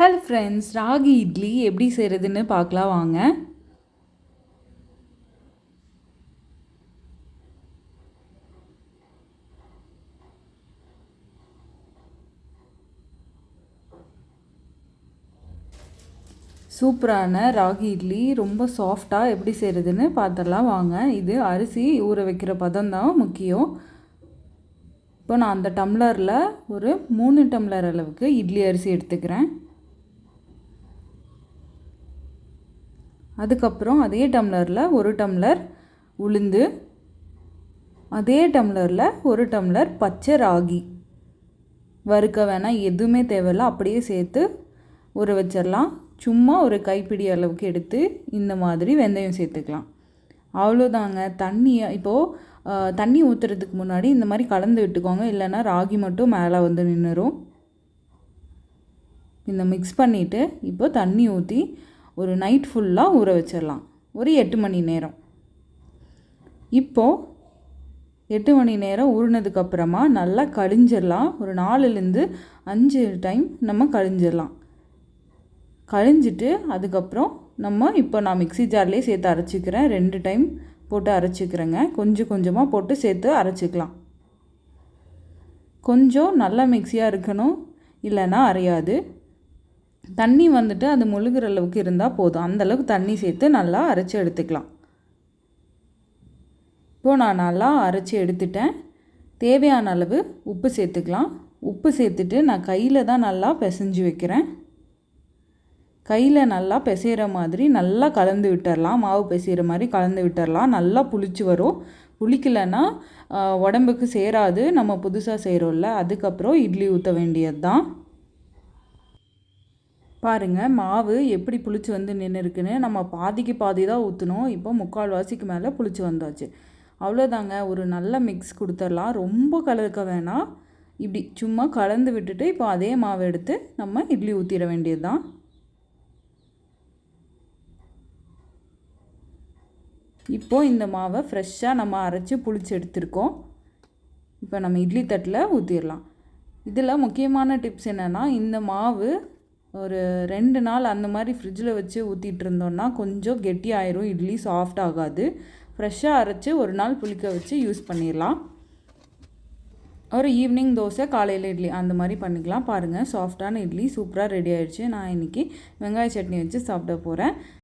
Hello friends ragi idli எப்படி செய்கிறதுன்னு பார்க்கலாம் வாங்க. சூப்பரான ராகி இட்லி ரொம்ப சாஃப்டாக எப்படி செய்கிறதுன்னு பார்த்துடலாம் வாங்க. இது அரிசி ஊற வைக்கிற பதம் தான் முக்கியம். இப்போ நான் அந்த டம்ளரில் ஒரு மூணு டம்ளர் அளவுக்கு இட்லி அரிசி எடுத்துக்கிறேன். அதுக்கப்புறம் அதே டம்ளரில் ஒரு டம்ளர் உளுந்து அதே டம்ளரில் ஒரு டம்ளர் பச்சை ராகி. வறுக்க வேணால் எதுவுமே தேவையில்ல அப்படியே சேர்த்து ஊற வச்சிடலாம். சும்மா ஒரு கைப்பிடி அளவுக்கு எடுத்து இந்த மாதிரி வெந்தயம் சேர்த்துக்கலாம். அவ்வளோதாங்க தண்ணியை இப்போது தண்ணி ஊற்றுறதுக்கு முன்னாடி இந்த மாதிரி கலந்து விட்டுக்கோங்க. இல்லைன்னா ராகி மட்டும் மேலே வந்து நின்றுரும் இந்த மிக்ஸ் பண்ணிவிட்டு இப்போ தண்ணி ஊற்றி ஒரு நைட் ஃபுல்லாக ஊற வச்சிடலாம் ஒரு எட்டு மணி நேரம். இப்போது எட்டு மணி நேரம் ஊறினதுக்கப்புறமா நல்லா கழிஞ்சிடலாம் ஒரு நாலுலேருந்து அஞ்சு டைம் நம்ம கழிஞ்சிடலாம் கழிஞ்சிட்டு அதுக்கப்புறம் நம்ம இப்போ நான் மிக்சி ஜார்லேயே சேர்த்து அரைச்சிக்கிறேன். ரெண்டு டைம் போட்டு அரைச்சிக்கிறேங்க. கொஞ்சம் கொஞ்சமாக போட்டு சேர்த்து அரைச்சிக்கலாம். கொஞ்சம் நல்ல மிக்சியாக இருக்கணும். இல்லைன்னா அரையாது. தண்ணி வந்துட்டு அது முழுகிற அளவுக்கு இருந்தால் போதும். அந்தளவுக்கு தண்ணி சேர்த்து நல்லா அரைச்சி எடுத்துக்கலாம். இப்போது நான் நல்லா அரைச்சி எடுத்துட்டேன். தேவையான அளவு உப்பு சேர்த்துக்கலாம். உப்பு சேர்த்துட்டு நான் கையில் தான் நல்லா பிசைஞ்சு வைக்கிறேன். கையில் நல்லா பிசைகிற மாதிரி நல்லா கலந்து விட்டுறலாம். மாவு பிசைகிற மாதிரி கலந்து விட்டுறலாம். நல்லா புளிச்சு வரும். புளிக்கலைன்னா உடம்புக்கு சேராது. நம்ம புதுசாக செய்கிறோம்ல அதுக்கப்புறம் இட்லி ஊற்ற வேண்டியது தான் பாருங்கள் மாவு எப்படி புளிச்சு வந்து நின்று இருக்குன்னு நம்ம பாதிக்கு பாதி தான் ஊற்றணும் இப்போ முக்கால் வாசிக்கு மேலே புளிச்சு வந்தாச்சு. அவ்வளோதாங்க ஒரு நல்ல மிக்ஸ் கொடுத்துடலாம் ரொம்ப கலக்க வேணாம். இப்படி சும்மா கலந்து விட்டுட்டு இப்போ அதே மாவு எடுத்து நம்ம இட்லி ஊற்றிட வேண்டியது தான் இப்போது இந்த மாவை ஃப்ரெஷ்ஷாக நம்ம அரைச்சி புளிச்சு எடுத்துருக்கோம். இப்போ நம்ம இட்லி தட்டில் ஊற்றிடலாம் இதில் முக்கியமான டிப்ஸ் என்னென்னா இந்த மாவு ஒரு ரெண்டு நாள் அந்த மாதிரி ஃப்ரிட்ஜில் வச்சு ஊற்றிட்டு இருந்தோம்னா கொஞ்சம் கெட்டியாயிரும். இட்லி சாஃப்ட் ஆகாது. ஃப்ரெஷ்ஷாக அரைச்சி ஒரு நாள் புளிக்க வச்சு யூஸ் பண்ணிடலாம். ஒரு ஈவினிங் தோசை காலையில் இட்லி அந்த மாதிரி பண்ணிக்கலாம். பாருங்கள் சாஃப்டான இட்லி சூப்பராக ரெடி ஆகிடுச்சு நான் இன்றைக்கி வெங்காய சட்னி வச்சு சாப்பிட போகிறேன்